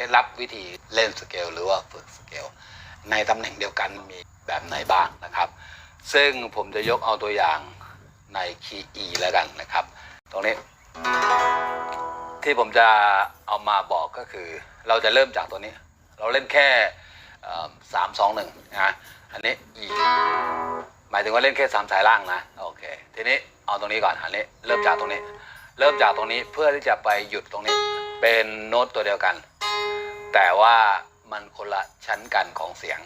เคล็ดลับวิธีเล่นสเกลหรือว่าฝึกสเกลในตำแหน่งเดียวกันมีแบบไหนบ้างนะครับ ซึ่งผมจะยกเอาตัวอย่างในคีย์ E แล้วกันนะครับ ตรงนี้ ที่ผมจะเอามาบอกก็คือ เราจะเริ่มจากตัวนี้ เราเล่นแค่สามสองหนึ่งนะอันนี้ E หมายถึงว่าเล่นแค่สามสายล่างนะโอเคทีนี้เอาตรงนี้ก่อนอันนี้เริ่มจากตรงนี้ เริ่มจากตรงนี้เพื่อที่จะไปหยุดตรงนี้ เป็นโน้ตตัวเดียวกัน แต่ว่ามันคนละชั้นกันของเสียง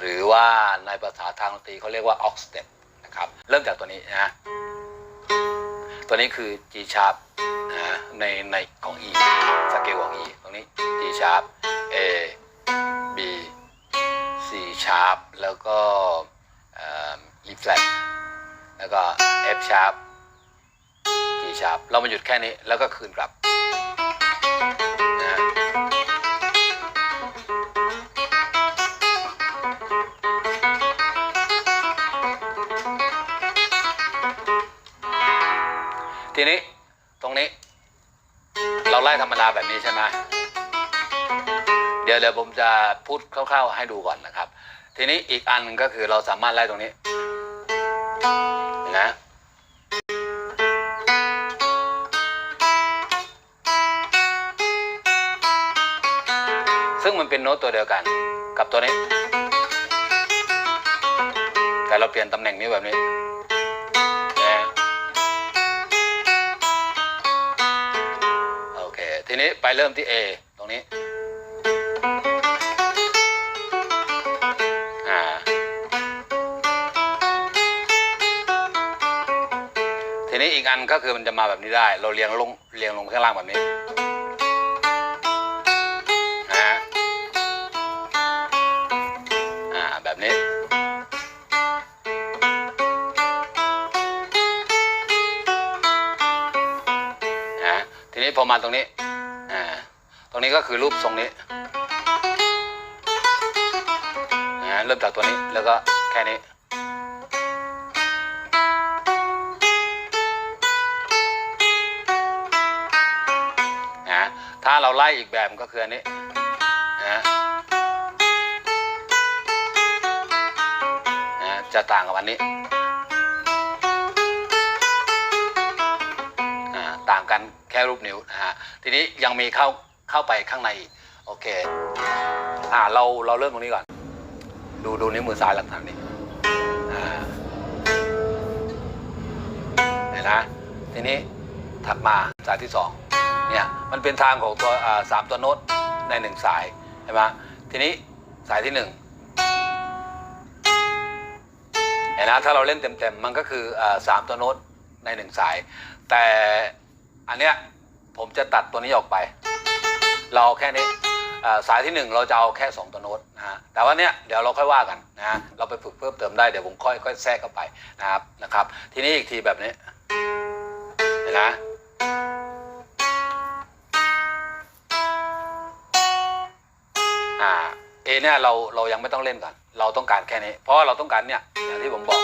หรือว่าในภาษาทางดนตรีเขาเรียกว่า octave นะครับ เริ่มจากตัวนี้นะตัวนี้คือ G sharp นะในในของ E สเกลของ E ตรงนี้ G sharp A B C sharp แล้วก็ E flat แล้วก็ F sharp G sharp เรามาหยุดแค่นี้แล้วก็คืนกลับ ธรรมดาแบบนี้ใช่ไหมเดี๋ยวเดี๋ยวผมจะพูดคร่าวๆให้ดูก่อนนะครับ ทีนี้อีกอันหนึ่งก็คือเราสามารถไล่ตรงนี้นะซึ่งมันเป็นโน้ตตัวเดียวกันกับตัวนี้ แต่เราเปลี่ยนตำแหน่งนี้แบบนี้ ไปเริ่มที่ A ตรงนี้อ่าทีนี้อีกอันก็คือมันจะมาแบบนี้ได้ เราเรียงลงเรียงลงข้างล่างแบบนี้นะอ่าแบบนี้นะทีนี้พอมาตรงนี้ รงนี้ก็คือรูปทรงนี้นะเริ่มจากตัวนี้แล้วก็แค่นี้ นะ ถ้าเราไล่อีกแบบก็คืออันนี้ นะนะจะต่างกับอันนี้ต่างกันแค่รูปนิ้วนะฮะ ทีนี้ยังมีเข้า เข้าไปข้างใน โอเค อ่าเราเราเริ่มตรงนี้ก่อน ดูดูนิ้วมือซ้ายหลักฐานนี้อ่าเห็นนะ ทีนี้ถัดมาสายที่สองเนี่ยมันเป็นทางของตัวอ่าสามตัวโน้ตในหนึ่งสายใช่ไหมทีนี้สายที่หนึ่งเห็นนะถ้าเราเล่นเต็มๆมันก็คืออ่าสามตัวโน้ตในหนึ่งสาย แต่อันเนี้ยผมจะตัดตัวนี้ออกไป เราแค่นี้สายที่หนึ่งเราจะเอาแค่สองตัวโน้ตนะฮะแต่ว่าเนี้ยเดี๋ยวเราค่อยว่ากันนะฮะเราไปฝึกเพิ่มเติมได้เดี๋ยวผมค่อยค่อยแทรกเข้าไปนะครับนะครับ ทีนี้อีกทีแบบนี้เห็นนะอ่าเอเนี่ยเราเรายังไม่ต้องเล่นก่อนเราต้องการแค่นี้ เพราะว่าเราต้องการเนี่ยอย่างที่ผมบอก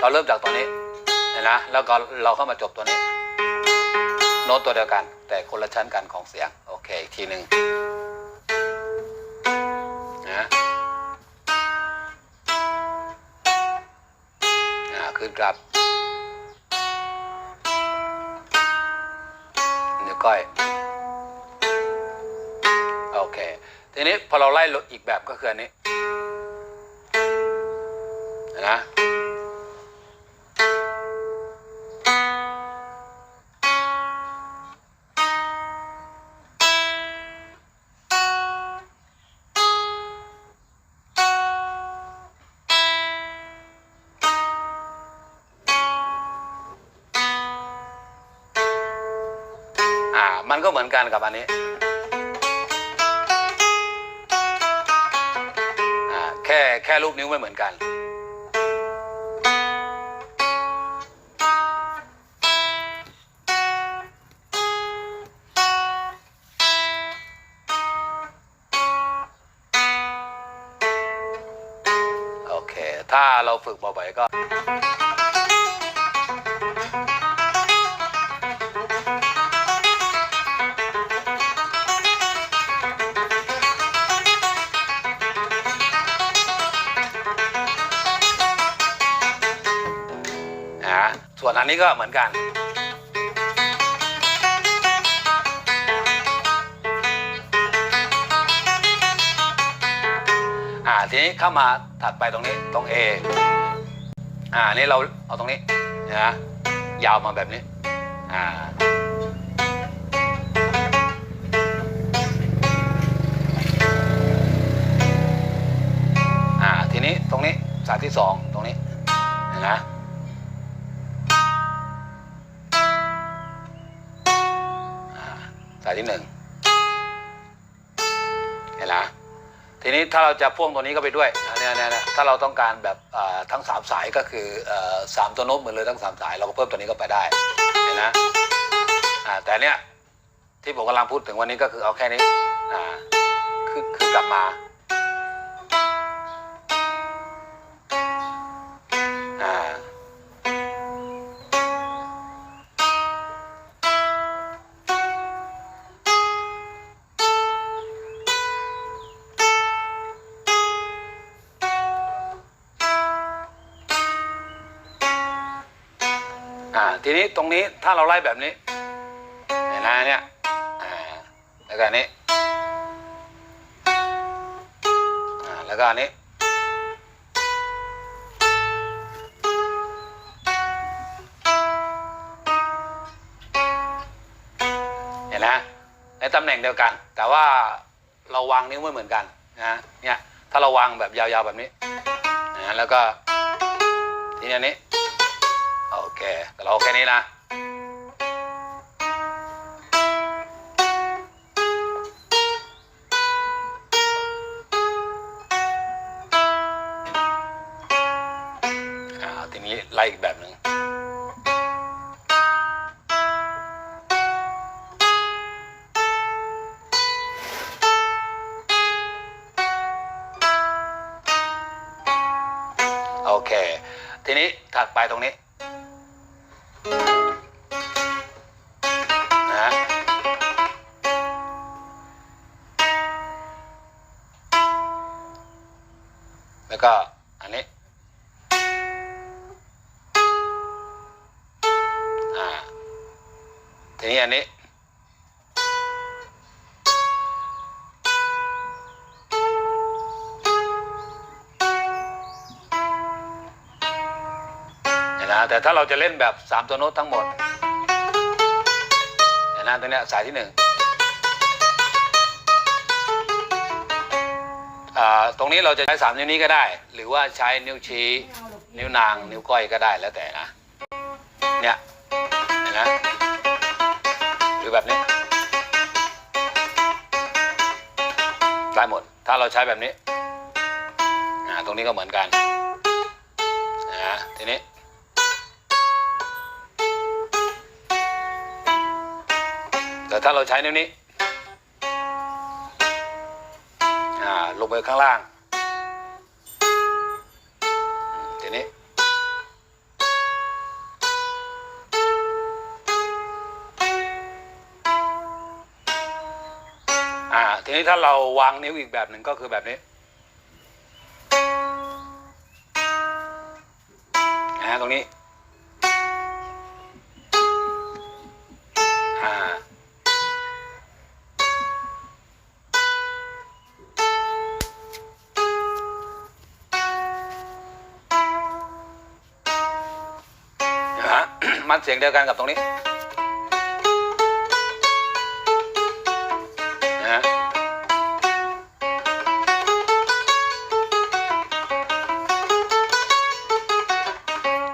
เราเริ่มจากตัวนี้เห็นนะแล้วก็เราเข้ามาจบตัวนี้ โน้ตตัวเดียวกัน แต่คนละชั้นกันของเสียง โอเค อีกทีหนึ่งนะขึ้นกลับนิ้วก้อย โอเค ทีนี้พอเราไล่อีกแบบก็คืออันนี้นะ มันก็เหมือนกันกับอันนี้อ่าแค่แค่รูปนิ้วไม่เหมือนกัน โอเค ถ้าเราฝึกบ่อยๆก็ อันนี้ก็เหมือนกันอ่าทีนี้เข้ามาถัดไปตรงนี้ตรง A อ่านี่เราเอาตรงนี้นะยาวมาแบบนี้อ่าอ่าทีนี้ตรงนี้สายที่สองตรงนี้นะ ที่หนึ่งเห็นนะทีนี้ถ้าเราจะพ่วงตัวนี้ก็ไปด้วยเนี่ยเนี่ยถ้าเราต้องการแบบทั้งสามสายก็คือสามตัวโน้ตเหมือนเลยทั้งสามสายเราก็เพิ่มตัวนี้ก็ไปได้เห็นนะแต่เนี้ยที่ผมกำลังพูดถึงวันนี้ก็คือเอาแค่นี้คือคือกลับมา ทีนี้ตรงนี้ถ้าเราไล่แบบนี้เห็นไหมเนี่ยแล้วก็อันนี้แล้วก็อันนี้เห็นนะในตำแหน่งเดียวกัน แต่ว่าเราวางนิ้วไม่เหมือนกันนะเนี่ยถ้าเราวางแบบยาวๆแบบนี้นะแล้วก็ทีนี้อันนี้ เคเราเอาแค่นี้นะทีนี้ไล่อีกแบบหนึ่งโอเค ทีนี้ถัดไปตรงนี้ แล้วก็อันนี้อ่าทีนี้อันนี้ นะแต่ถ้าเราจะเล่นแบบ 3 ตัวโน้ตทั้งหมดเห็นไหมตัวเนี้ยสายที่ 1 ตรงนี้เราจะใช้สามนิ้วนี้ก็ได้ หรือว่าใช้นิ้วชี้ นิ้วนาง นิ้วก้อยก็ได้แล้วแต่นะ เนี่ยเห็นะหรือแบบนี้ ได้หมด ถ้าเราใช้แบบนี้ ตรงนี้ก็เหมือนกันนะทีนี้แต่ถ้าเราใช้นิ้วนี้ อ่าลงไปข้างล่างทีนี้อ่าทีนี้ถ้าเราวางนิ้วอีกแบบหนึ่งก็คือแบบนี้นะตรงนี้ มันเสียงเดียวกันกับตรงนี้นะ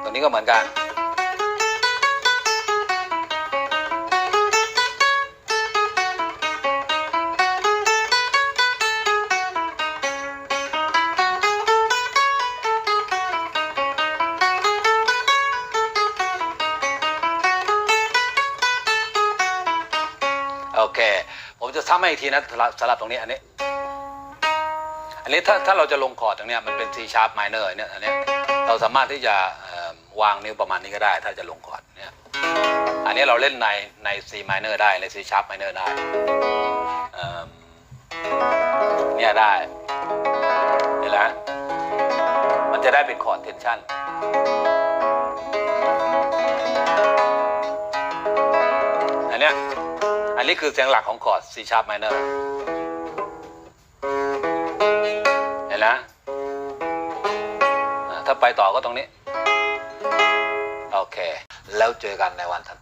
ตรงนี้ก็เหมือนกัน ซ้ำให้อีกทีนะสำหรับสำหรับตรงนี้อันนี้ อันนี้ถ้าถ้าเราจะลงคอร์ดตรงเนี้ยมันเป็น C sharp minor เนี่ยอันเนี้ยเราสามารถที่จะวางนิ้วประมาณนี้ก็ได้ ถ้าจะลงคอร์ดเนี่ยอันนี้เราเล่นในใน C minor ได้ใน C sharp minor ได้เนี่ยได้เห็นไหมมันจะได้เป็นคอร์ด tension เนี้ย อันนี้คือเสียงหลักของคอร์ด C sharp minor เห็นนะถ้าไปต่อก็ตรงนี้ โอเค แล้วเจอกันในวันถัด